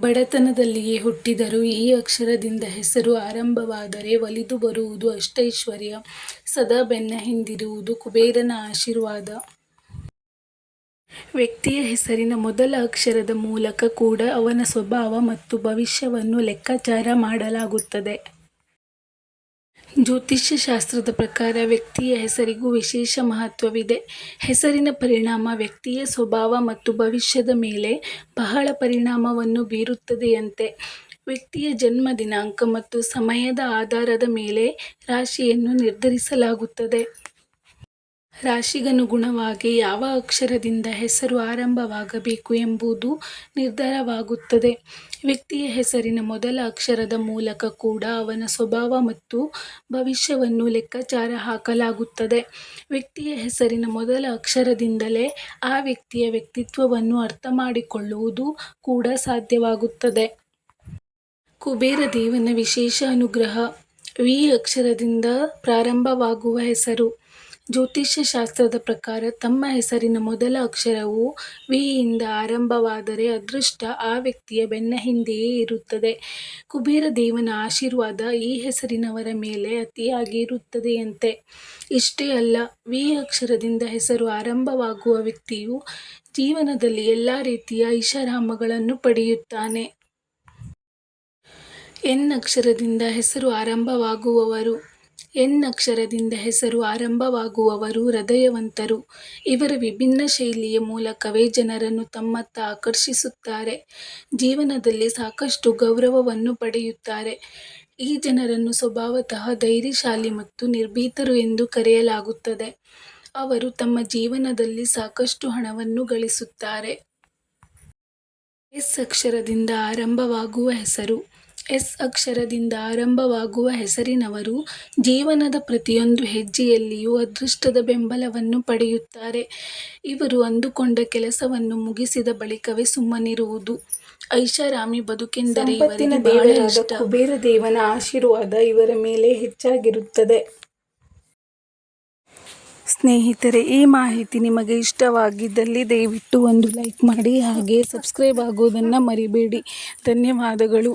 ಬಡತನದಲ್ಲಿಯೇ ಹುಟ್ಟಿದರೂ ಈ ಅಕ್ಷರದಿಂದ ಹೆಸರು ಆರಂಭವಾದರೆ ಒಲಿದು ಬರುವುದು ಅಷ್ಟೈಶ್ವರ್ಯ, ಸದಾ ಬೆನ್ನ ಹಿಂದಿರುವುದು ಕುಬೇರನ ಆಶೀರ್ವಾದ. ವ್ಯಕ್ತಿಯ ಹೆಸರಿನ ಮೊದಲ ಅಕ್ಷರದ ಮೂಲಕ ಕೂಡ ಅವನ ಸ್ವಭಾವ ಮತ್ತು ಭವಿಷ್ಯವನ್ನು ಲೆಕ್ಕಾಚಾರ ಮಾಡಲಾಗುತ್ತದೆ. ಜ್ಯೋತಿಷ್ಯ ಶಾಸ್ತ್ರದ ಪ್ರಕಾರ ವ್ಯಕ್ತಿಯ ಹೆಸರಿಗೂ ವಿಶೇಷ ಮಹತ್ವವಿದೆ. ಹೆಸರಿನ ಪರಿಣಾಮ ವ್ಯಕ್ತಿಯ ಸ್ವಭಾವ ಮತ್ತು ಭವಿಷ್ಯದ ಮೇಲೆ ಬಹಳ ಪರಿಣಾಮವನ್ನು ಬೀರುತ್ತದೆಯಂತೆ. ವ್ಯಕ್ತಿಯ ಜನ್ಮ ದಿನಾಂಕ ಮತ್ತು ಸಮಯದ ಆಧಾರದ ಮೇಲೆ ರಾಶಿಯನ್ನು ನಿರ್ಧರಿಸಲಾಗುತ್ತದೆ. ರಾಶಿಗನುಗುಣವಾಗಿ ಯಾವ ಅಕ್ಷರದಿಂದ ಹೆಸರು ಆರಂಭವಾಗಬೇಕು ಎಂಬುದು ನಿರ್ಧಾರವಾಗುತ್ತದೆ. ವ್ಯಕ್ತಿಯ ಹೆಸರಿನ ಮೊದಲ ಅಕ್ಷರದ ಮೂಲಕ ಕೂಡ ಅವನ ಸ್ವಭಾವ ಮತ್ತು ಭವಿಷ್ಯವನ್ನು ಲೆಕ್ಕಾಚಾರ ಹಾಕಲಾಗುತ್ತದೆ. ವ್ಯಕ್ತಿಯ ಹೆಸರಿನ ಮೊದಲ ಅಕ್ಷರದಿಂದಲೇ ಆ ವ್ಯಕ್ತಿಯ ವ್ಯಕ್ತಿತ್ವವನ್ನು ಅರ್ಥಮಾಡಿಕೊಳ್ಳುವುದು ಕೂಡ ಸಾಧ್ಯವಾಗುತ್ತದೆ. ಕುಬೇರ ದೇವನ ವಿಶೇಷ ಅನುಗ್ರಹ ವಿ ಅಕ್ಷರದಿಂದ ಪ್ರಾರಂಭವಾಗುವ ಹೆಸರು ಜ್ಯೋತಿಷ್ಯ ಶಾಸ್ತ್ರದ ಪ್ರಕಾರ ತಮ್ಮ ಹೆಸರಿನ ಮೊದಲ ಅಕ್ಷರವು ವಿ ಯಿಂದ ಆರಂಭವಾದರೆ ಅದೃಷ್ಟ ಆ ವ್ಯಕ್ತಿಯ ಬೆನ್ನ ಹಿಂದೆಯೇ ಇರುತ್ತದೆ. ಕುಬೇರ ದೇವನ ಆಶೀರ್ವಾದ ಈ ಹೆಸರಿನವರ ಮೇಲೆ ಅತಿಯಾಗಿ ಇರುತ್ತದೆಯಂತೆ. ಇಷ್ಟೇ ಅಲ್ಲ, ವಿ ಅಕ್ಷರದಿಂದ ಹೆಸರು ಆರಂಭವಾಗುವ ವ್ಯಕ್ತಿಯು ಜೀವನದಲ್ಲಿ ಎಲ್ಲ ರೀತಿಯ ಐಷಾರಾಮಗಳನ್ನು ಪಡೆಯುತ್ತಾನೆ. ಎನ್ ಅಕ್ಷರದಿಂದ ಹೆಸರು ಆರಂಭವಾಗುವವರು ಎನ್ ಅಕ್ಷರದಿಂದ ಹೆಸರು ಆರಂಭವಾಗುವವರು ಹೃದಯವಂತರು. ಇವರು ವಿಭಿನ್ನ ಶೈಲಿಯ ಮೂಲಕವೇ ಜನರನ್ನು ತಮ್ಮತ್ತ ಆಕರ್ಷಿಸುತ್ತಾರೆ. ಜೀವನದಲ್ಲಿ ಸಾಕಷ್ಟು ಗೌರವವನ್ನು ಪಡೆಯುತ್ತಾರೆ. ಈ ಜನರನ್ನು ಸ್ವಭಾವತಃ ಧೈರ್ಯಶಾಲಿ ಮತ್ತು ನಿರ್ಭೀತರು ಎಂದು ಕರೆಯಲಾಗುತ್ತದೆ. ಅವರು ತಮ್ಮ ಜೀವನದಲ್ಲಿ ಸಾಕಷ್ಟು ಹಣವನ್ನು ಗಳಿಸುತ್ತಾರೆ. ಎಸ್ ಅಕ್ಷರದಿಂದ ಆರಂಭವಾಗುವ ಹೆಸರು ಎಸ್ ಅಕ್ಷರದಿಂದ ಆರಂಭವಾಗುವ ಹೆಸರಿನವರು ಜೀವನದ ಪ್ರತಿಯೊಂದು ಹೆಜ್ಜೆಯಲ್ಲಿಯೂ ಅದೃಷ್ಟದ ಬೆಂಬಲವನ್ನು ಪಡೆಯುತ್ತಾರೆ. ಇವರು ಅಂದುಕೊಂಡ ಕೆಲಸವನ್ನು ಮುಗಿಸಿದ ಬಳಿಕವೇ ಸುಮ್ಮನಿರುವುದು. ಐಷಾರಾಮಿ ಬದುಕೆಂದರೆ ಇವತ್ತಿನ ದೇವರಾದ ಕುಬೇರ ದೇವನ ಆಶೀರ್ವಾದ ಇವರ ಮೇಲೆ ಹೆಚ್ಚಾಗಿರುತ್ತದೆ. ಸ್ನೇಹಿತರೆ ಈ ಮಾಹಿತಿ ನಿಮಗೆ ಇಷ್ಟವಾಗಿದ್ದಲ್ಲಿ ದಯವಿಟ್ಟು ಒಂದು ಲೈಕ್ ಮಾಡಿ ಹಾಗೆ ಸಬ್ಸ್ಕ್ರೈಬ್ ಆಗುವುದನ್ನು ಮರಿಬೇಡಿ. ಧನ್ಯವಾದಗಳು.